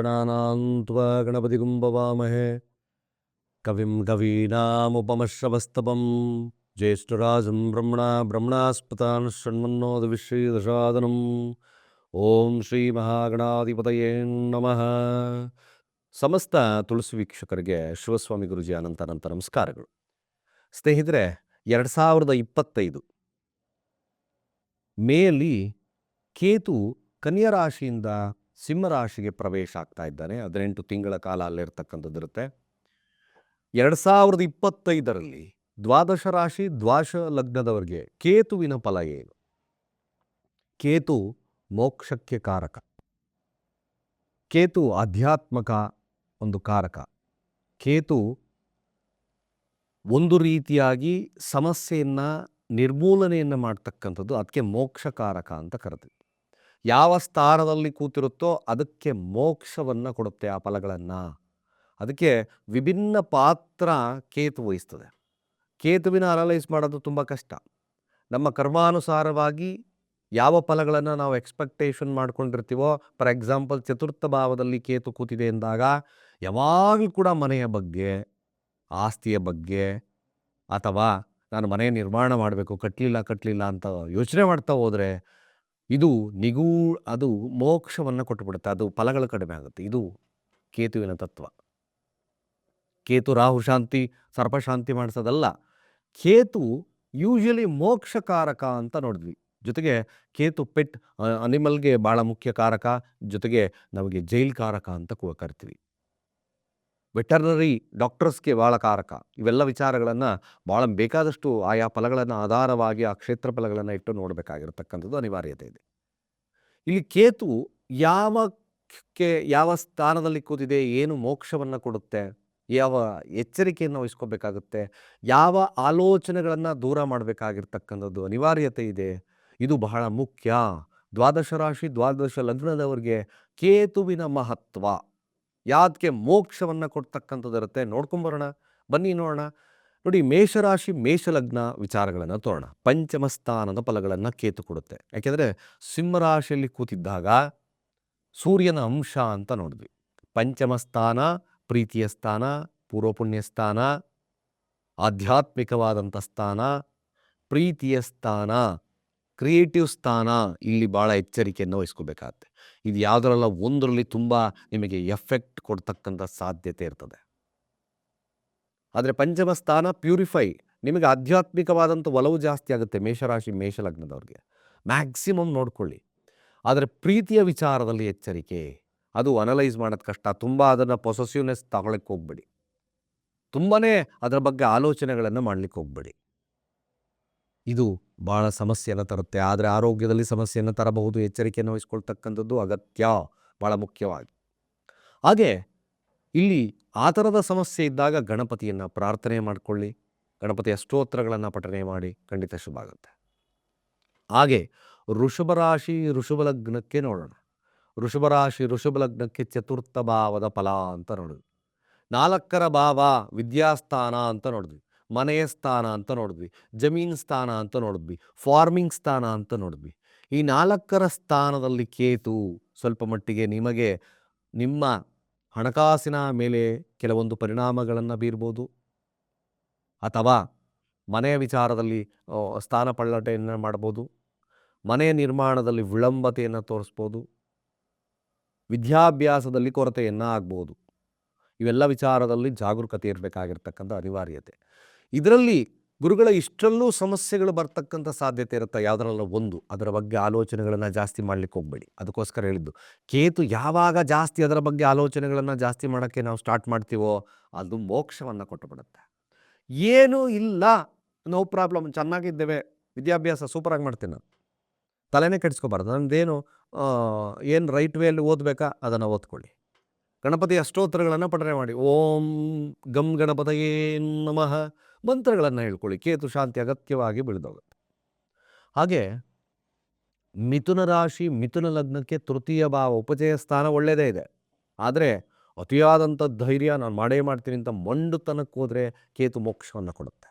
ಗಣಾನಾಂತ್ವ ಕುಂಭವಾಮಹೇ ಕವಿಂ ಜ್ಯೇಷ್ಠರಾಜಂ ಬ್ರಹ್ಮಣ ಬ್ರಹ್ಮಣಾಸ್ಪತಾನ್ ಷಣ್ಮನ್ನೋದ ವಿಶ್ರೀದಶಾದನಂ ಓಂ ಶ್ರೀ ಮಹಾಗಣಾಧಿಪತಯೇ ನಮಃ ಸಮಸ್ತ ತುಳಸಿ ವೀಕ್ಷಕರಿಗೆ ಶಿವಸ್ವಾಮಿ ಗುರುಜಿ ಅನಂತ ಅನಂತ ನಮಸ್ಕಾರಗಳು. ಸ್ನೇಹಿತರೆ, ಎರಡು ಸಾವಿರದ ಇಪ್ಪತ್ತೈದು. ಮೇಲಿ ಕೇತು ಕನ್ಯಾ ರಾಶಿಯಿಂದ ಸಿಂಹ ರಾಶಿಗೆ ಪ್ರವೇಶ ಆಗ್ತಾ ಇದ್ದಾನೆ. ಹದಿನೆಂಟು ತಿಂಗಳ ಕಾಲ ಅಲ್ಲಿರ್ತಕ್ಕಂಥದ್ದಿರುತ್ತೆ ಎರಡು ಸಾವಿರದ ಇಪ್ಪತ್ತೈದರಲ್ಲಿ ದ್ವಾದಶ ರಾಶಿ ದ್ವಾಶ ಲಗ್ನದವರಿಗೆ ಕೇತುವಿನ ಫಲ ಏನು? ಕೇತು ಮೋಕ್ಷಕ್ಕೆ ಕಾರಕ. ಕೇತು ಆಧ್ಯಾತ್ಮಕ ಒಂದು ಕಾರಕ. ಕೇತು ಒಂದು ರೀತಿಯಾಗಿ ಸಮಸ್ಯೆಯನ್ನು ನಿರ್ಮೂಲನೆಯನ್ನು ಮಾಡ್ತಕ್ಕಂಥದ್ದು. ಅದಕ್ಕೆ ಮೋಕ್ಷಕಾರಕ ಅಂತ ಕರೆದ್ವಿ ಯಾವ ಸ್ಥಾನದಲ್ಲಿ ಕೂತಿರುತ್ತೋ ಅದಕ್ಕೆ ಮೋಕ್ಷವನ್ನು ಕೊಡುತ್ತೆ ಆ ಫಲಗಳನ್ನು. ಅದಕ್ಕೆ ವಿಭಿನ್ನ ಪಾತ್ರ ಕೇತು ವಹಿಸ್ತದೆ. ಕೇತುವಿನ ಅನಲೈಸ್ ಮಾಡೋದು ತುಂಬ ಕಷ್ಟ. ನಮ್ಮ ಕರ್ಮಾನುಸಾರವಾಗಿ ಯಾವ ಫಲಗಳನ್ನು ನಾವು ಎಕ್ಸ್ಪೆಕ್ಟೇಷನ್ ಮಾಡ್ಕೊಂಡಿರ್ತೀವೋ, ಫಾರ್ ಎಕ್ಸಾಂಪಲ್ ಚತುರ್ಥ ಭಾವದಲ್ಲಿ ಕೇತು ಕೂತಿದೆ ಎಂದಾಗ, ಯಾವಾಗಲೂ ಕೂಡ ಮನೆಯ ಬಗ್ಗೆ, ಆಸ್ತಿಯ ಬಗ್ಗೆ ಅಥವಾ ನಾನು ಮನೆ ನಿರ್ಮಾಣ ಮಾಡಬೇಕು ಕಟ್ಟಲಿಲ್ಲ ಕಟ್ಟಲಿಲ್ಲ ಅಂತ ಯೋಚನೆ ಮಾಡ್ತಾ ಹೋದರೆ ಇದು ನಿಗೂ ಅದು ಮೋಕ್ಷವನ್ನು ಕೊಟ್ಟುಬಿಡುತ್ತೆ. ಅದು ಫಲಗಳು ಕಡಿಮೆ ಆಗುತ್ತೆ. ಇದು ಕೇತುವಿನ ತತ್ವ. ಕೇತು ರಾಹು ಶಾಂತಿ ಸರ್ಪಶಾಂತಿ ಮಾಡಿಸೋದಲ್ಲ. ಕೇತು ಯೂಶಲಿ ಮೋಕ್ಷಕಾರಕ ಅಂತ ನೋಡಿದ್ವಿ. ಜೊತೆಗೆ ಕೇತು ಪೆಟ್ ಅನಿಮಲ್ಗೆ ಭಾಳ ಮುಖ್ಯ ಕಾರಕ. ಜೊತೆಗೆ ನಮಗೆ ಜೈಲ್ ಕಾರಕ ಅಂತ ಕರಿತೀವಿ. ವೆಟರ್ನರಿ ಡಾಕ್ಟರ್ಸ್ಗೆ ಭಾಳ ಕಾರಕ. ಇವೆಲ್ಲ ವಿಚಾರಗಳನ್ನು ಭಾಳ ಬೇಕಾದಷ್ಟು ಆಯಾ ಫಲಗಳನ್ನು ಆಧಾರವಾಗಿ ಆ ಕ್ಷೇತ್ರ ಫಲಗಳನ್ನು ಇಟ್ಟು ನೋಡಬೇಕಾಗಿರತಕ್ಕಂಥದ್ದು ಅನಿವಾರ್ಯತೆ ಇದೆ. ಇಲ್ಲಿ ಕೇತು ಯಾವ ಯಾವ ಸ್ಥಾನದಲ್ಲಿ ಕೂತಿದೆ, ಏನು ಮೋಕ್ಷವನ್ನು ಕೊಡುತ್ತೆ, ಯಾವ ಎಚ್ಚರಿಕೆಯನ್ನು ವಹಿಸ್ಕೋಬೇಕಾಗುತ್ತೆ, ಯಾವ ಆಲೋಚನೆಗಳನ್ನು ದೂರ ಮಾಡಬೇಕಾಗಿರ್ತಕ್ಕಂಥದ್ದು ಅನಿವಾರ್ಯತೆ ಇದೆ. ಇದು ಬಹಳ ಮುಖ್ಯ. ದ್ವಾದಶ ರಾಶಿ, ದ್ವಾದಶ ಲಗ್ನದವರಿಗೆ ಕೇತುವಿನ ಮಹತ್ವ. ಯಾದಕ್ಕೆ ಮೋಕ್ಷವನ್ನು ಕೊಡ್ತಕ್ಕಂಥದ್ದಿರುತ್ತೆ ನೋಡ್ಕೊಂಬರೋಣ ಬನ್ನಿ ನೋಡೋಣ. ನೋಡಿ ಮೇಷರಾಶಿ ಮೇಷಲಗ್ನ ವಿಚಾರಗಳನ್ನು ತೋರೋಣ. ಪಂಚಮ ಸ್ಥಾನದ ಫಲಗಳನ್ನು ಕೇತು ಕೊಡುತ್ತೆ. ಯಾಕೆಂದರೆ ಸಿಂಹರಾಶಿಯಲ್ಲಿ ಕೂತಿದ್ದಾಗ ಸೂರ್ಯನ ಅಂಶ ಅಂತ ನೋಡಿದ್ವಿ. ಪಂಚಮ ಸ್ಥಾನ, ಪ್ರೀತಿಯ ಸ್ಥಾನ, ಪೂರ್ವಪುಣ್ಯ ಸ್ಥಾನ, ಆಧ್ಯಾತ್ಮಿಕವಾದಂಥ ಸ್ಥಾನ, ಪ್ರೀತಿಯ ಸ್ಥಾನ. ಕ್ರಿಯೇಟಿವ್ ಸ್ಥಾನ ಇಲ್ಲಿ ಭಾಳ ಎಚ್ಚರಿಕೆಯನ್ನು ವಹಿಸ್ಕೋಬೇಕಾಗತ್ತೆ. ಇದು ಯಾವುದರಲ್ಲ ಒಂದರಲ್ಲಿ ತುಂಬ ನಿಮಗೆ ಎಫೆಕ್ಟ್ ಕೊಡ್ತಕ್ಕಂಥ ಸಾಧ್ಯತೆ ಇರ್ತದೆ. ಆದರೆ ಪಂಚಮ ಸ್ಥಾನ ಪ್ಯೂರಿಫೈ. ನಿಮಗೆ ಆಧ್ಯಾತ್ಮಿಕವಾದಂಥ ಒಲವು ಜಾಸ್ತಿ ಆಗುತ್ತೆ ಮೇಷರಾಶಿ, ಮೇಷಲಗ್ನದವ್ರಿಗೆ. ಮ್ಯಾಕ್ಸಿಮಮ್ ನೋಡ್ಕೊಳ್ಳಿ. ಆದರೆ ಪ್ರೀತಿಯ ವಿಚಾರದಲ್ಲಿ ಎಚ್ಚರಿಕೆ. ಅದು ಅನಲೈಸ್ ಮಾಡೋದು ಕಷ್ಟ. ತುಂಬ ಅದನ್ನು ಪೊಸೆಸಿವ್ನೆಸ್ ತಗೊಳಕ್ಕೆ ಹೋಗ್ಬೇಡಿ. ತುಂಬಾ ಅದರ ಬಗ್ಗೆ ಆಲೋಚನೆಗಳನ್ನು ಮಾಡಲಿಕ್ಕೆ ಹೋಗ್ಬೇಡಿ. ಇದು ಭಾಳ ಸಮಸ್ಯೆಯನ್ನು ತರುತ್ತೆ. ಆದರೆ ಆರೋಗ್ಯದಲ್ಲಿ ಸಮಸ್ಯೆಯನ್ನು ತರಬಹುದು, ಎಚ್ಚರಿಕೆಯನ್ನು ವಹಿಸ್ಕೊಳ್ತಕ್ಕಂಥದ್ದು ಅಗತ್ಯ, ಭಾಳ ಮುಖ್ಯವಾಗಿ. ಹಾಗೆ ಇಲ್ಲಿ ಆ ಥರದ ಸಮಸ್ಯೆ ಇದ್ದಾಗ ಗಣಪತಿಯನ್ನು ಪ್ರಾರ್ಥನೆ ಮಾಡಿಕೊಳ್ಳಿ. ಗಣಪತಿಯ ಸ್ತೋತ್ರಗಳನ್ನು ಪಠನೆ ಮಾಡಿ ಖಂಡಿತ ಶುಭ ಆಗುತ್ತೆ. ಹಾಗೆ ಋಷಭ ರಾಶಿ ಋಷಭ ಲಗ್ನಕ್ಕೆ ನೋಡೋಣ. ಋಷಭ ರಾಶಿ ಋಷಭ ಲಗ್ನಕ್ಕೆ ಚತುರ್ಥ ಭಾವದ ಫಲ ಅಂತ ನೋಡಿದ್ವಿ. ನಾಲ್ಕರ ಭಾವ ವಿದ್ಯಾಸ್ಥಾನ ಅಂತ ನೋಡಿದ್ವಿ. ಮನೆಯ ಸ್ಥಾನ ಅಂತ ನೋಡಿದ್ವಿ, ಜಮೀನ್ ಸ್ಥಾನ ಅಂತ ನೋಡಿದ್ವಿ, ಫಾರ್ಮಿಂಗ್ ಸ್ಥಾನ ಅಂತ ನೋಡಿದ್ವಿ. ಈ ನಾಲ್ಕರ ಸ್ಥಾನದಲ್ಲಿ ಕೇತು ಸ್ವಲ್ಪ ಮಟ್ಟಿಗೆ ನಿಮಗೆ ನಿಮ್ಮ ಹಣಕಾಸಿನ ಮೇಲೆ ಕೆಲವೊಂದು ಪರಿಣಾಮಗಳನ್ನು ಬೀರ್ಬೋದು? ಅಥವಾ ಮನೆಯ ವಿಚಾರದಲ್ಲಿ ಸ್ಥಾನ ಪಳ್ಳಟೆಯನ್ನು ಮಾಡ್ಬೋದು? ಮನೆಯ ನಿರ್ಮಾಣದಲ್ಲಿ ವಿಳಂಬತೆಯನ್ನು ತೋರಿಸ್ಬೋದು? ವಿದ್ಯಾಭ್ಯಾಸದಲ್ಲಿ ಕೊರತೆಯನ್ನು ಆಗ್ಬೋದು? ಇವೆಲ್ಲ ವಿಚಾರದಲ್ಲಿ ಜಾಗರೂಕತೆ ಇರಬೇಕಾಗಿರ್ತಕ್ಕಂಥ ಅನಿವಾರ್ಯತೆ. ಇದರಲ್ಲಿ ಗುರುಗಳ ಇಷ್ಟರಲ್ಲೂ ಸಮಸ್ಯೆಗಳು ಬರ್ತಕ್ಕಂಥ ಸಾಧ್ಯತೆ ಇರುತ್ತೆ. ಯಾವುದರಲ್ಲ ಒಂದು. ಅದರ ಬಗ್ಗೆ ಆಲೋಚನೆಗಳನ್ನು ಜಾಸ್ತಿ ಮಾಡಲಿಕ್ಕೆ ಹೋಗಬೇಡಿ. ಅದಕ್ಕೋಸ್ಕರ ಹೇಳಿದ್ದು. ಕೇತು ಯಾವಾಗ ಜಾಸ್ತಿ ಅದರ ಬಗ್ಗೆ ಆಲೋಚನೆಗಳನ್ನು ಜಾಸ್ತಿ ಮಾಡೋಕ್ಕೆ ನಾವು ಸ್ಟಾರ್ಟ್ ಮಾಡ್ತೀವೋ, ಅದು ಮೋಕ್ಷವನ್ನು ಕೊಟ್ಟುಬಿಡುತ್ತೆ. ಏನೂ ಇಲ್ಲ. ನೋ ಪ್ರಾಬ್ಲಮ್ ಚೆನ್ನಾಗಿದ್ದೇವೆ. ವಿದ್ಯಾಭ್ಯಾಸ ಸೂಪರಾಗಿ ಮಾಡ್ತೀನಿ ನಾನು. ತಲೆನೇ ಕೆಡಿಸ್ಕೋಬಾರ್ದು. ನನ್ನದೇನು ಏನು ರೈಟ್ ವೇಯಲ್ಲಿ ಓದಬೇಕಾ? ಅದನ್ನು ಓದ್ಕೊಳ್ಳಿ. ಗಣಪತಿ ಅಷ್ಟೋತ್ತರಗಳನ್ನು ಪಠನೆ ಮಾಡಿ. ಓಂ ಗಂ ಗಣಪತಯೇ ನಮಃ. ಮಂತ್ರಗಳನ್ನು ಹೇಳ್ಕೊಳ್ಳಿ. ಕೇತು ಶಾಂತಿ ಅಗತ್ಯವಾಗಿ ಬೆಳೆದೋಗುತ್ತೆ ಹಾಗೆ ಮಿಥುನ ರಾಶಿ, ಮಿಥುನ ಲಗ್ನಕ್ಕೆ ತೃತೀಯ ಭಾವ ಉಪಚಯ ಸ್ಥಾನ ಒಳ್ಳೆಯದೇ ಇದೆ. ಆದರೆ ಅತಿಯಾದಂಥ ಧೈರ್ಯ, ನಾನು ಮಾಡೇ ಮಾಡ್ತೀನಿ ಅಂತ ಮಂಡುತನಕ್ಕೆ ಹೋದರೆ ಕೇತು ಮೋಕ್ಷವನ್ನು ಕೊಡುತ್ತೆ.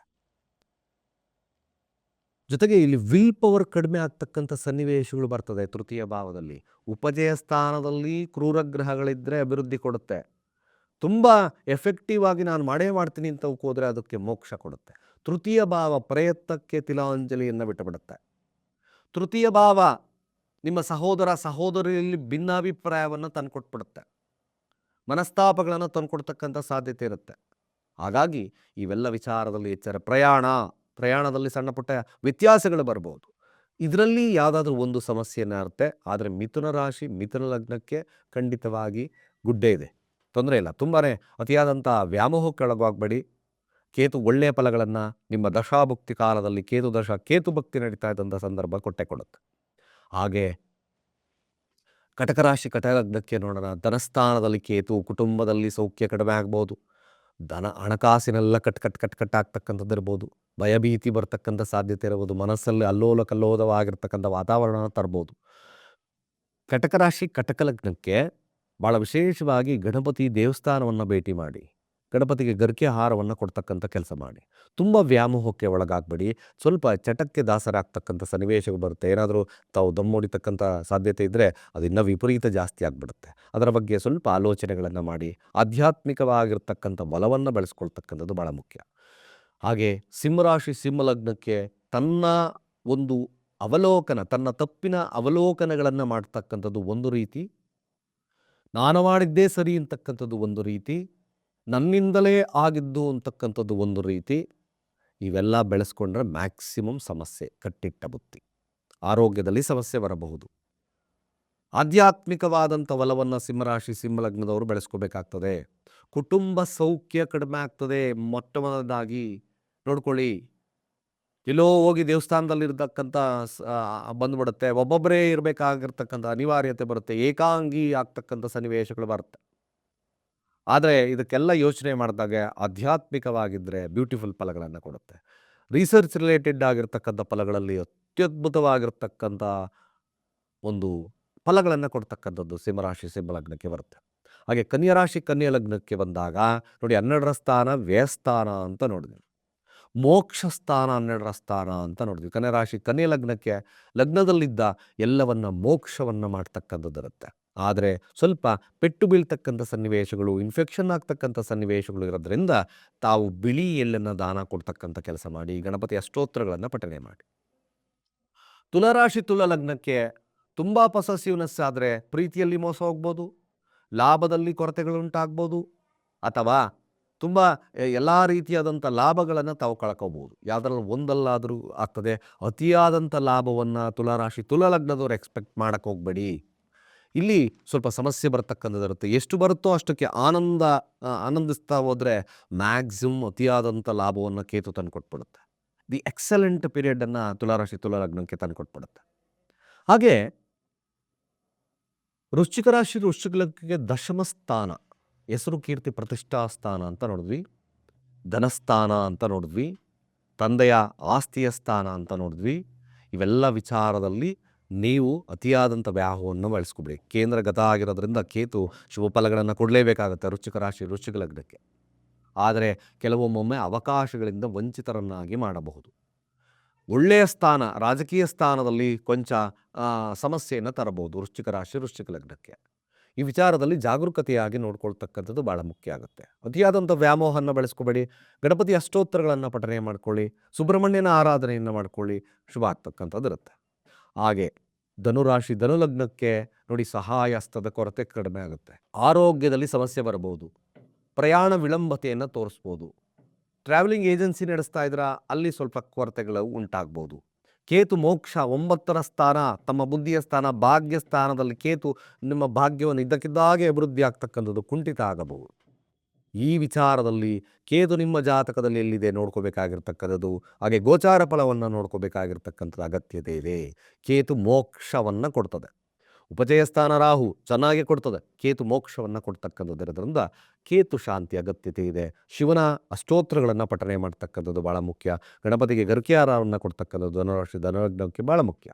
ಜೊತೆಗೆ ಇಲ್ಲಿ ವಿಲ್ ಪವರ್ ಕಡಿಮೆ ಆಗ್ತಕ್ಕಂಥ ಸನ್ನಿವೇಶಗಳು ಬರ್ತದೆ ತೃತೀಯ ಭಾವದಲ್ಲಿ. ಉಪಜಯ ಸ್ಥಾನದಲ್ಲಿ ಕ್ರೂರಗ್ರಹಗಳಿದ್ದರೆ ಅಭಿವೃದ್ಧಿ ಕೊಡುತ್ತೆ. ತುಂಬ ಎಫೆಕ್ಟಿವ್ ಆಗಿ ನಾನು ಮಾಡೇ ಮಾಡ್ತೀನಿ ಅಂತ ಹೋದರೆ ಅದಕ್ಕೆ ಮೋಕ್ಷ ಕೊಡುತ್ತೆ. ತೃತೀಯ ಭಾವ ಪ್ರಯತ್ನಕ್ಕೆ ತಿಲಾಂಜಲಿಯನ್ನು ಬಿಟ್ಟುಬಿಡುತ್ತೆ. ತೃತೀಯ ಭಾವ ನಿಮ್ಮ ಸಹೋದರ ಸಹೋದರಿಯಲ್ಲಿ ಭಿನ್ನಾಭಿಪ್ರಾಯವನ್ನು ತಂದುಕೊಟ್ಬಿಡುತ್ತೆ. ಮನಸ್ತಾಪಗಳನ್ನು ತಂದುಕೊಡ್ತಕ್ಕಂಥ ಸಾಧ್ಯತೆ ಇರುತ್ತೆ. ಹಾಗಾಗಿ ಇವೆಲ್ಲ ವಿಚಾರದಲ್ಲಿ ಎಚ್ಚರ ಪ್ರಯಾಣ, ಪ್ರಯಾಣದಲ್ಲಿ ಸಣ್ಣ ಪುಟ್ಟ ವ್ಯತ್ಯಾಸಗಳು ಬರ್ಬೋದು. ಇದರಲ್ಲಿ ಯಾವುದಾದ್ರೂ ಒಂದು ಸಮಸ್ಯೆನ ಇರುತ್ತೆ, ಆದರೆ ಮಿಥುನ ರಾಶಿ, ಮಿಥುನ ಲಗ್ನಕ್ಕೆ ಖಂಡಿತವಾಗಿ ಗುಡ್ಡೆ ಇದೆ. ತೊಂದರೆ ಇಲ್ಲ. ತುಂಬಾ ಅತಿಯಾದಂಥ ವ್ಯಾಮೋಹಕ್ಕೆ ಒಳಗಾಗಬೇಡಿ ಕೇತು ಒಳ್ಳೆಯ ಫಲಗಳನ್ನು ನಿಮ್ಮ ದಶಾಭುಕ್ತಿ ಕಾಲದಲ್ಲಿ ಕೇತು ದಶ, ಕೇತು ಭಕ್ತಿ ನಡೀತಾ ಇದ್ದಂಥ ಸಂದರ್ಭ ಕೊಟ್ಟೆ ಕೊಡುತ್ತೆ. ಹಾಗೆ ಕಟಕ ರಾಶಿ ಕಟಕ ಲಗ್ನಕ್ಕೆ ನೋಡೋಣ. ಧನಸ್ಥಾನದಲ್ಲಿ ಕೇತು, ಕುಟುಂಬದಲ್ಲಿ ಸೌಖ್ಯ ಕಡಿಮೆ ಆಗ್ಬೋದು. ಧನ ಹಣಕಾಸಿನೆಲ್ಲ ಕಟ್ ಕಟ್ ಕಟ್ ಕಟ್ ಆಗ್ತಕ್ಕಂಥದ್ದು ಇರ್ಬೋದು. ಭಯಭೀತಿ ಬರ್ತಕ್ಕಂಥ ಸಾಧ್ಯತೆ ಇರ್ಬೋದು. ಮನಸ್ಸಲ್ಲಿ ಅಲ್ಲೋಲ ಕಲ್ಲೋಲವಾಗಿರ್ತಕ್ಕಂಥ ವಾತಾವರಣ ತರ್ಬೋದು. ಕಟಕ ರಾಶಿ ಕಟಕ ಲಗ್ನಕ್ಕೆ ಭಾಳ ವಿಶೇಷವಾಗಿ ಗಣಪತಿ ದೇವಸ್ಥಾನವನ್ನು ಭೇಟಿ ಮಾಡಿ, ಗಣಪತಿಗೆ ಗರ್ಕೆ ಆಹಾರವನ್ನು ಕೊಡ್ತಕ್ಕಂಥ ಕೆಲಸ ಮಾಡಿ. ತುಂಬ ವ್ಯಾಮೋಹಕ್ಕೆ ಒಳಗಾಗಬೇಡಿ. ಸ್ವಲ್ಪ ಚಟಕ್ಕೆ ದಾಸರಾಗ್ತಕ್ಕಂಥ ಸನ್ನಿವೇಶಗಳು ಬರುತ್ತೆ. ಏನಾದರೂ ತಾವು ದಮ್ಮೊಡಿತಕ್ಕಂಥ ಸಾಧ್ಯತೆ ಇದ್ದರೆ ಅದು ಇನ್ನೂ ವಿಪರೀತ ಜಾಸ್ತಿ ಆಗಿಬಿಡುತ್ತೆ. ಅದರ ಬಗ್ಗೆ ಸ್ವಲ್ಪ ಆಲೋಚನೆಗಳನ್ನು ಮಾಡಿ, ಆಧ್ಯಾತ್ಮಿಕವಾಗಿರ್ತಕ್ಕಂಥ ಬಲವನ್ನು ಬೆಳೆಸ್ಕೊಳ್ತಕ್ಕಂಥದ್ದು ಭಾಳ ಮುಖ್ಯ. ಹಾಗೆ ಸಿಂಹರಾಶಿ ಸಿಂಹಲಗ್ನಕ್ಕೆ ತನ್ನ ಒಂದು ಅವಲೋಕನ, ತನ್ನ ತಪ್ಪಿನ ಅವಲೋಕನಗಳನ್ನು ಮಾಡ್ತಕ್ಕಂಥದ್ದು ಒಂದು ರೀತಿ ನಾನು ಮಾಡಿದ್ದೇ ಸರಿ ಅಂತಕ್ಕಂಥದ್ದು ಒಂದು ರೀತಿ, ನನ್ನಿಂದಲೇ ಆಗಿದ್ದು ಅಂತಕ್ಕಂಥದ್ದು ಒಂದು ರೀತಿ, ಇವೆಲ್ಲ ಬೆಳೆಸ್ಕೊಂಡ್ರೆ ಮ್ಯಾಕ್ಸಿಮಮ್ ಸಮಸ್ಯೆ, ಕಟ್ಟಿಟ್ಟ ಬುತ್ತಿ. ಆರೋಗ್ಯದಲ್ಲಿ ಸಮಸ್ಯೆ ಬರಬಹುದು. ಆಧ್ಯಾತ್ಮಿಕವಾದಂಥ ಒಲವನ್ನು ಸಿಂಹರಾಶಿ, ಸಿಂಹಲಗ್ನದವರು ಬೆಳೆಸ್ಕೋಬೇಕಾಗ್ತದೆ. ಕುಟುಂಬ ಸೌಖ್ಯ ಕಡಿಮೆ ಆಗ್ತದೆ ಮೊಟ್ಟ ಮೊದಲದಾಗಿ ನೋಡ್ಕೊಳ್ಳಿ. ಎಲ್ಲೋ ಹೋಗಿ ದೇವಸ್ಥಾನದಲ್ಲಿ ಇರತಕ್ಕಂಥ ಬಂದ್ಬಿಡುತ್ತೆ. ಒಬ್ಬೊಬ್ಬರೇ ಇರಬೇಕಾಗಿರ್ತಕ್ಕಂಥ ಅನಿವಾರ್ಯತೆ ಬರುತ್ತೆ. ಏಕಾಂಗಿ ಆಗ್ತಕ್ಕಂಥ ಸನ್ನಿವೇಶಗಳು ಬರುತ್ತೆ. ಆದರೆ ಇದಕ್ಕೆಲ್ಲ ಯೋಚನೆ ಮಾಡಿದಾಗ ಆಧ್ಯಾತ್ಮಿಕವಾಗಿದ್ದರೆ ಬ್ಯೂಟಿಫುಲ್ ಫಲಗಳನ್ನು ಕೊಡುತ್ತೆ. ರಿಸರ್ಚ್ ರಿಲೇಟೆಡ್ ಆಗಿರ್ತಕ್ಕಂಥ ಫಲಗಳಲ್ಲಿ ಅತ್ಯದ್ಭುತವಾಗಿರ್ತಕ್ಕಂಥ ಒಂದು ಫಲಗಳನ್ನು ಕೊಡ್ತಕ್ಕಂಥದ್ದು ಸಿಂಹರಾಶಿ ಸಿಂಹಲಗ್ನಕ್ಕೆ ಬರುತ್ತೆ. ಹಾಗೆ ಕನ್ಯಾ ರಾಶಿ ಕನ್ಯಾ ಲಗ್ನಕ್ಕೆ ಬಂದಾಗ ನೋಡಿ ಹನ್ನೆರಡರ ಸ್ಥಾನ ವ್ಯಯಸ್ಥಾನ ಅಂತ ನೋಡಿದ್ವಿ ಮೋಕ್ಷ ಸ್ಥಾನ ಹನ್ನೆರಡರ ಸ್ಥಾನ ಅಂತ ನೋಡಿದ್ವಿ. ಕನ್ಯಾ ರಾಶಿ ಕನ್ಯಾ ಲಗ್ನಕ್ಕೆ ಲಗ್ನದಲ್ಲಿದ್ದ ಎಲ್ಲವನ್ನ ಮೋಕ್ಷವನ್ನು ಮಾಡ್ತಕ್ಕಂಥದ್ದು ಇರುತ್ತೆ ಆದರೆ ಸ್ವಲ್ಪ ಪೆಟ್ಟು ಬೀಳ್ತಕ್ಕಂಥ ಸನ್ನಿವೇಶಗಳು ಇನ್ಫೆಕ್ಷನ್ ಆಗ್ತಕ್ಕಂಥ ಸನ್ನಿವೇಶಗಳು ಇರೋದ್ರಿಂದ ತಾವು ಬಿಳಿ ಎಳ್ಳನ್ನು ದಾನ ಕೊಡ್ತಕ್ಕಂಥ ಕೆಲಸ ಮಾಡಿ, ಗಣಪತಿ ಅಷ್ಟೋತ್ತರಗಳನ್ನು ಪಠನೆ ಮಾಡಿ. ತುಲರಾಶಿ ತುಲ ಲಗ್ನಕ್ಕೆ ತುಂಬ ಪಸಸಿವ್ನೆಸ್ ಆದರೆ ಪ್ರೀತಿಯಲ್ಲಿ ಮೋಸ ಹೋಗ್ಬೋದು, ಲಾಭದಲ್ಲಿ ಕೊರತೆಗಳುಂಟಾಗ್ಬೋದು, ಅಥವಾ ತುಂಬ ಎಲ್ಲ ರೀತಿಯಾದಂಥ ಲಾಭಗಳನ್ನು ತಾವು ಕಳ್ಕೋಬೋದು. ಯಾವುದ್ರಲ್ಲಿ ಒಂದಲ್ಲಾದರೂ ಆಗ್ತದೆ. ಅತಿಯಾದಂಥ ಲಾಭವನ್ನು ತುಲಾರಾಶಿ ತುಲಲಗ್ನದವ್ರು ಎಕ್ಸ್ಪೆಕ್ಟ್ ಮಾಡೋಕ್ಕೆ ಹೋಗಬೇಡಿ. ಇಲ್ಲಿ ಸ್ವಲ್ಪ ಸಮಸ್ಯೆ ಬರ್ತಕ್ಕಂಥದ್ದಿರುತ್ತೆ ಎಷ್ಟು ಬರುತ್ತೋ ಅಷ್ಟಕ್ಕೆ ಆನಂದ ಆನಂದಿಸ್ತಾ ಹೋದರೆ ಮ್ಯಾಕ್ಸಿಮಮ್ ಅತಿಯಾದಂಥ ಲಾಭವನ್ನು ಕೇತು ತಂದು ಕೊಟ್ಬಿಡುತ್ತೆ. ದಿ ಎಕ್ಸಲೆಂಟ್ ಪೀರಿಯಡನ್ನು ತುಲಾರಾಶಿ ತುಲಲಗ್ನಕ್ಕೆ ತಂದು ಕೊಟ್ಬಿಡುತ್ತೆ. ಹಾಗೆ ವೃಶ್ಚಿಕ ರಾಶಿ, ವೃಶ್ಚಿಕ ಲಗ್ನಕ್ಕೆ ದಶಮ ಸ್ಥಾನ. ಹೆಸರು ಕೀರ್ತಿ ಪ್ರತಿಷ್ಠಾ ಸ್ಥಾನ ಅಂತ ನೋಡಿದ್ವಿ. ಧನಸ್ಥಾನ ಅಂತ ನೋಡಿದ್ವಿ. ತಂದೆಯ ಆಸ್ತಿಯ ಸ್ಥಾನ ಅಂತ ನೋಡಿದ್ವಿ. ಇವೆಲ್ಲ ವಿಚಾರದಲ್ಲಿ ನೀವು ಅತಿಯಾದಂಥ ವ್ಯಾಹವನ್ನು ಬಳಸ್ಕೊಬಿಡಿ. ಕೇಂದ್ರ ಗತ ಆಗಿರೋದ್ರಿಂದ ಕೇತು ಶುಭ ಫಲಗಳನ್ನು ಕೊಡಲೇಬೇಕಾಗುತ್ತೆ ರುಚಿಕ ರಾಶಿ ರುಚಿಕ ಲಗ್ನಕ್ಕೆ. ಆದರೆ ಕೆಲವೊಮ್ಮೊಮ್ಮೆ ಅವಕಾಶಗಳಿಂದ ವಂಚಿತರನ್ನಾಗಿ ಮಾಡಬಹುದು. ಒಳ್ಳೆಯ ಸ್ಥಾನ, ರಾಜಕೀಯ ಸ್ಥಾನದಲ್ಲಿ ಕೊಂಚ ಸಮಸ್ಯೆಯನ್ನು ತರಬಹುದು ವೃಶ್ಚಿಕ ರಾಶಿ, ವೃಶ್ಚಿಕ ಲಗ್ನಕ್ಕೆ. ಈ ವಿಚಾರದಲ್ಲಿ ಜಾಗರೂಕತೆಯಾಗಿ ನೋಡ್ಕೊಳ್ತಕ್ಕಂಥದ್ದು ಭಾಳ ಮುಖ್ಯ ಆಗುತ್ತೆ. ಅತಿಯಾದಂಥ ವ್ಯಾಮೋಹವನ್ನು ಬೆಳೆಸ್ಕೋಬೇಡಿ, ಗಣಪತಿ ಅಷ್ಟೋತ್ತರಗಳನ್ನು ಪಠನೆ ಮಾಡ್ಕೊಳ್ಳಿ, ಸುಬ್ರಹ್ಮಣ್ಯನ ಆರಾಧನೆಯನ್ನು ಮಾಡ್ಕೊಳ್ಳಿ, ಶುಭ ಆಗ್ತಕ್ಕಂಥದ್ದು ಇರುತ್ತೆ. ಹಾಗೆ ಧನುರಾಶಿ ಧನುಲಗ್ನಕ್ಕೆ ನೋಡಿ ಸಹಾಯ ಹಸ್ತದ ಕೊರತೆ ಕಡಿಮೆ ಆಗುತ್ತೆ. ಆರೋಗ್ಯದಲ್ಲಿ ಸಮಸ್ಯೆ ಬರಬಹುದು. ಪ್ರಯಾಣ ವಿಳಂಬತೆಯನ್ನು ತೋರಿಸ್ಬೋದು. ಟ್ರಾವೆಲಿಂಗ್ ಏಜೆನ್ಸಿ ನಡೆಸ್ತಾ ಇದ್ರ ಅಲ್ಲಿ ಸ್ವಲ್ಪ ಕೊರತೆಗಳು ಉಂಟಾಗ್ಬೋದು. ಕೇತು ಮೋಕ್ಷ ಒಂಬತ್ತರ ಸ್ಥಾನ, ತಮ್ಮ ಬುದ್ಧಿಯ ಸ್ಥಾನ, ಭಾಗ್ಯ ಸ್ಥಾನದಲ್ಲಿ ಕೇತು ನಿಮ್ಮ ಭಾಗ್ಯವನ್ನು ಇದ್ದಕ್ಕಿದ್ದಾಗೆ ಅಭಿವೃದ್ಧಿ ಆಗ್ತಕ್ಕಂಥದ್ದು ಕುಂಠಿತ ಆಗಬಹುದು. ಈ ವಿಚಾರದಲ್ಲಿ ಕೇತು ನಿಮ್ಮ ಜಾತಕದಲ್ಲಿ ಎಲ್ಲಿದೆ ನೋಡ್ಕೋಬೇಕಾಗಿರ್ತಕ್ಕಂಥದ್ದು? ಹಾಗೆ ಗೋಚಾರ ಫಲವನ್ನು ನೋಡ್ಕೋಬೇಕಾಗಿರ್ತಕ್ಕಂಥದ್ದು ಅಗತ್ಯತೆ ಇದೆ ಕೇತು ಮೋಕ್ಷವನ್ನು ಕೊಡ್ತದೆ. ಉಪಜಯ ಸ್ಥಾನ ರಾಹು ಚೆನ್ನಾಗಿ ಕೊಡ್ತದೆ. ಕೇತು ಮೋಕ್ಷವನ್ನು ಕೊಡ್ತಕ್ಕಂಥದ್ದಿರೋದ್ರಿಂದ ಕೇತು ಶಾಂತಿ, ಅಗತ್ಯತೆ ಇದೆ. ಶಿವನ ಅಷ್ಟೋತ್ರಗಳನ್ನು ಪಠನೆ ಮಾಡ್ತಕ್ಕಂಥದ್ದು ಭಾಳ ಮುಖ್ಯ. ಗಣಪತಿಗೆ ಗರ್ಕಿಯಾರವನ್ನು ಕೊಡ್ತಕ್ಕಂಥದ್ದು ಧನುರಾಶಿ ಧನುಲಗ್ನಕ್ಕೆ ಭಾಳ ಮುಖ್ಯ.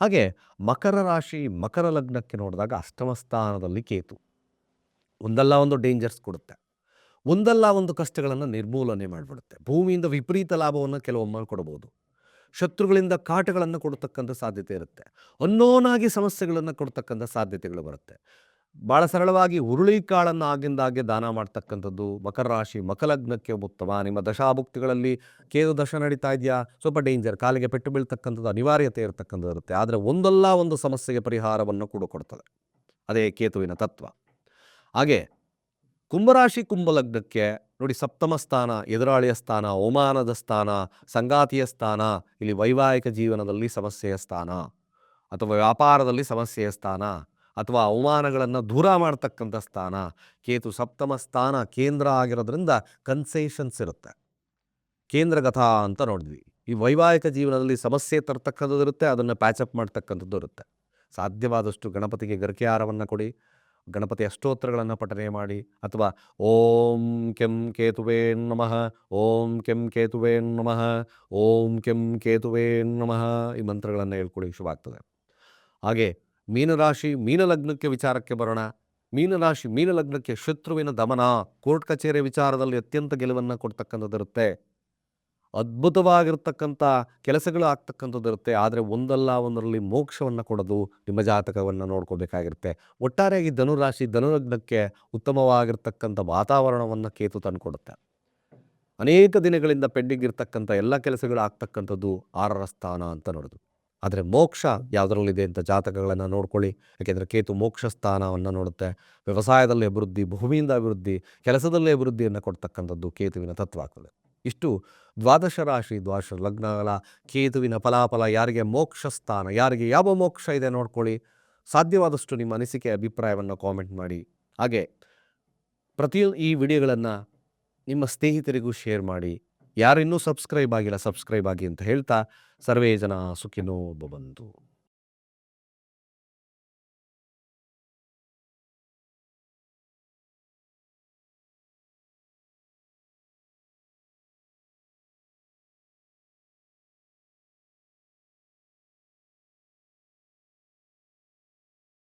ಹಾಗೆ ಮಕರ ರಾಶಿ, ಮಕರ ಲಗ್ನಕ್ಕೆ ನೋಡಿದಾಗ ಅಷ್ಟಮ ಸ್ಥಾನದಲ್ಲಿ ಕೇತು. ಒಂದಲ್ಲ ಒಂದು ಡೇಂಜರ್ಸ್ ಕೊಡುತ್ತೆ. ಒಂದಲ್ಲ ಒಂದು ಕಷ್ಟಗಳನ್ನು ನಿರ್ಮೂಲನೆ ಮಾಡಿಬಿಡುತ್ತೆ. ಭೂಮಿಯಿಂದ ವಿಪರೀತ ಲಾಭವನ್ನು ಕೆಲವೊಮ್ಮೆ ಕೊಡಬಹುದು ಶತ್ರುಗಳಿಂದ ಕಾಟಗಳನ್ನು ಕೊಡ್ತಕ್ಕಂಥ ಸಾಧ್ಯತೆ ಇರುತ್ತೆ. ಅನ್ನೋನಾಗಿ ಸಮಸ್ಯೆಗಳನ್ನು ಕೊಡ್ತಕ್ಕಂಥ ಸಾಧ್ಯತೆಗಳು ಬರುತ್ತೆ. ಭಾಳ ಸರಳವಾಗಿ ಹುರುಳಿಕಾಳನ್ನು ಆಗಿಂದಾಗೆ ದಾನ ಮಾಡ್ತಕ್ಕಂಥದ್ದು, ಮಕರ ರಾಶಿ, ಮಕಲಗ್ನಕ್ಕೆ ಉತ್ತಮ. ನಿಮ್ಮ ದಶಾಭುಕ್ತಿಗಳಲ್ಲಿ ಕೇದು ದಶ ನಡೀತಾ ಇದೆಯಾ? ಸ್ವಲ್ಪ ಡೇಂಜರ್ ಕಾಲಿಗೆ ಪೆಟ್ಟು ಬೀಳ್ತಕ್ಕಂಥದ್ದು ಅನಿವಾರ್ಯತೆ ಇರತಕ್ಕಂಥದ್ದು ಇರುತ್ತೆ. ಆದರೆ ಒಂದಲ್ಲ ಒಂದು ಸಮಸ್ಯೆಗೆ ಪರಿಹಾರವನ್ನು ಕೂಡ ಕೊಡ್ತದೆ. ಅದೇ ಕೇತುವಿನ ತತ್ವ. ಹಾಗೆ ಕುಂಭರಾಶಿ, ಕುಂಭಲಗ್ನಕ್ಕೆ ನೋಡಿ ಸಪ್ತಮ ಸ್ಥಾನ, ಎದುರಾಳಿಯ ಸ್ಥಾನ, ಅವಮಾನದ ಸ್ಥಾನ, ಸಂಗಾತಿಯ ಸ್ಥಾನ, ಇಲ್ಲಿ ವೈವಾಹಿಕ ಜೀವನದಲ್ಲಿ ಸಮಸ್ಯೆಯ ಸ್ಥಾನ, ಅಥವಾ ವ್ಯಾಪಾರದಲ್ಲಿ ಸಮಸ್ಯೆಯ ಸ್ಥಾನ, ಅಥವಾ ಅವಮಾನಗಳನ್ನು ದೂರ ಮಾಡ್ತಕ್ಕಂಥ ಸ್ಥಾನ, ಕೇತು ಸಪ್ತಮ ಸ್ಥಾನ ಕೇಂದ್ರ ಆಗಿರೋದ್ರಿಂದ ಕನ್ಸೇಷನ್ಸ್ ಇರುತ್ತೆ. ಕೇಂದ್ರಗತ ಅಂತ ನೋಡಿದ್ವಿ. ಈ ವೈವಾಹಿಕ ಜೀವನದಲ್ಲಿ ಸಮಸ್ಯೆ ತರ್ತಕ್ಕಂಥದ್ದು ಇರುತ್ತೆ, ಅದನ್ನು ಪ್ಯಾಚಪ್ ಮಾಡ್ತಕ್ಕಂಥದ್ದು ಇರುತ್ತೆ. ಸಾಧ್ಯವಾದಷ್ಟು ಗಣಪತಿಗೆ ಗರಿಕೆ ಹಾರವನ್ನು ಕೊಡಿ. ಗಣಪತಿ ಅಷ್ಟೋತ್ತರಗಳನ್ನು ಪಠನೆ ಮಾಡಿ ಅಥವಾ ಓಂ ಕೆಂ ಕೇತುವೇ ನಮಃ, ಓಂ ಕೆಂ ಕೇತುವೇ ನಮಃ, ಓಂ ಕೆಂ ಕೇತುವೇ ನಮಃ ಈ ಮಂತ್ರಗಳನ್ನು ಹೇಳ್ಕೊಳ್ಳಿ ಶುಭ ಆಗ್ತದೆ ಹಾಗೆ ಮೀನರಾಶಿ ಮೀನಲಗ್ನಕ್ಕೆ ವಿಚಾರಕ್ಕೆ ಬರೋಣ. ಮೀನರಾಶಿ ಮೀನಲಗ್ನಕ್ಕೆ ಶತ್ರುವಿನ ದಮನ, ಕೋರ್ಟ್ ಕಚೇರಿ ವಿಚಾರದಲ್ಲಿ ಅತ್ಯಂತ ಗೆಲುವನ್ನು ಕೊಡ್ತಕ್ಕಂಥದ್ದಿರುತ್ತೆ. ಅದ್ಭುತವಾಗಿರ್ತಕ್ಕಂಥ ಕೆಲಸಗಳು ಆಗ್ತಕ್ಕಂಥದ್ದು ಇರುತ್ತೆ. ಆದರೆ ಒಂದಲ್ಲ ಒಂದರಲ್ಲಿ ಮೋಕ್ಷವನ್ನು ಕೊಡೋದು ನಿಮ್ಮ ಜಾತಕವನ್ನು ನೋಡ್ಕೋಬೇಕಾಗಿರುತ್ತೆ. ಒಟ್ಟಾರೆಯಾಗಿ ಧನುರಾಶಿ ಧನುರಗ್ನಕ್ಕೆ ಉತ್ತಮವಾಗಿರ್ತಕ್ಕಂಥ ವಾತಾವರಣವನ್ನು ಕೇತು ತಂದುಕೊಡುತ್ತೆ. ಅನೇಕ ದಿನಗಳಿಂದ ಪೆಂಡಿಂಗ್ ಇರ್ತಕ್ಕಂಥ ಎಲ್ಲ ಕೆಲಸಗಳು ಆಗ್ತಕ್ಕಂಥದ್ದು ಆರರ ಸ್ಥಾನ ಅಂತ ನೋಡೋದು. ಆದರೆ ಮೋಕ್ಷ ಯಾವುದರಲ್ಲಿದೆ ಅಂತ ಜಾತಕಗಳನ್ನು ನೋಡ್ಕೊಳ್ಳಿ. ಯಾಕೆಂದರೆ ಕೇತು ಮೋಕ್ಷ ಸ್ಥಾನವನ್ನು ನೋಡುತ್ತೆ. ವ್ಯವಸಾಯದಲ್ಲಿ ಅಭಿವೃದ್ಧಿ, ಭೂಮಿಯಿಂದ ಅಭಿವೃದ್ಧಿ, ಕೆಲಸದಲ್ಲಿ ಅಭಿವೃದ್ಧಿಯನ್ನು ಕೊಡ್ತಕ್ಕಂಥದ್ದು ಕೇತುವಿನ ತತ್ವ ಆಗ್ತದೆ. ಇಷ್ಟು ದ್ವಾದಶ ರಾಶಿ ದ್ವಾದಶ ಲಗ್ನಗಳ ಕೇತುವಿನ ಫಲಾಫಲ ಯಾರಿಗೆ ಮೋಕ್ಷ ಸ್ಥಾನ, ಯಾರಿಗೆ ಯಾವ ಮೋಕ್ಷ ಇದೆ ನೋಡ್ಕೊಳ್ಳಿ. ಸಾಧ್ಯವಾದಷ್ಟು ನಿಮ್ಮ ಅನಿಸಿಕೆ, ಅಭಿಪ್ರಾಯವನ್ನು ಕಾಮೆಂಟ್ ಮಾಡಿ. ಹಾಗೆ ಪ್ರತಿಯೊಂದು ಈ ವಿಡಿಯೋಗಳನ್ನು ನಿಮ್ಮ ಸ್ನೇಹಿತರಿಗೂ ಶೇರ್ ಮಾಡಿ. ಯಾರಿನ್ನೂ ಸಬ್ಸ್ಕ್ರೈಬ್ ಆಗಿಲ್ಲ ಸಬ್ಸ್ಕ್ರೈಬ್ ಆಗಿ ಅಂತ ಹೇಳ್ತಾ, ಸರ್ವೇ ಜನ ಸುಖಿನೋ ಬಂತು.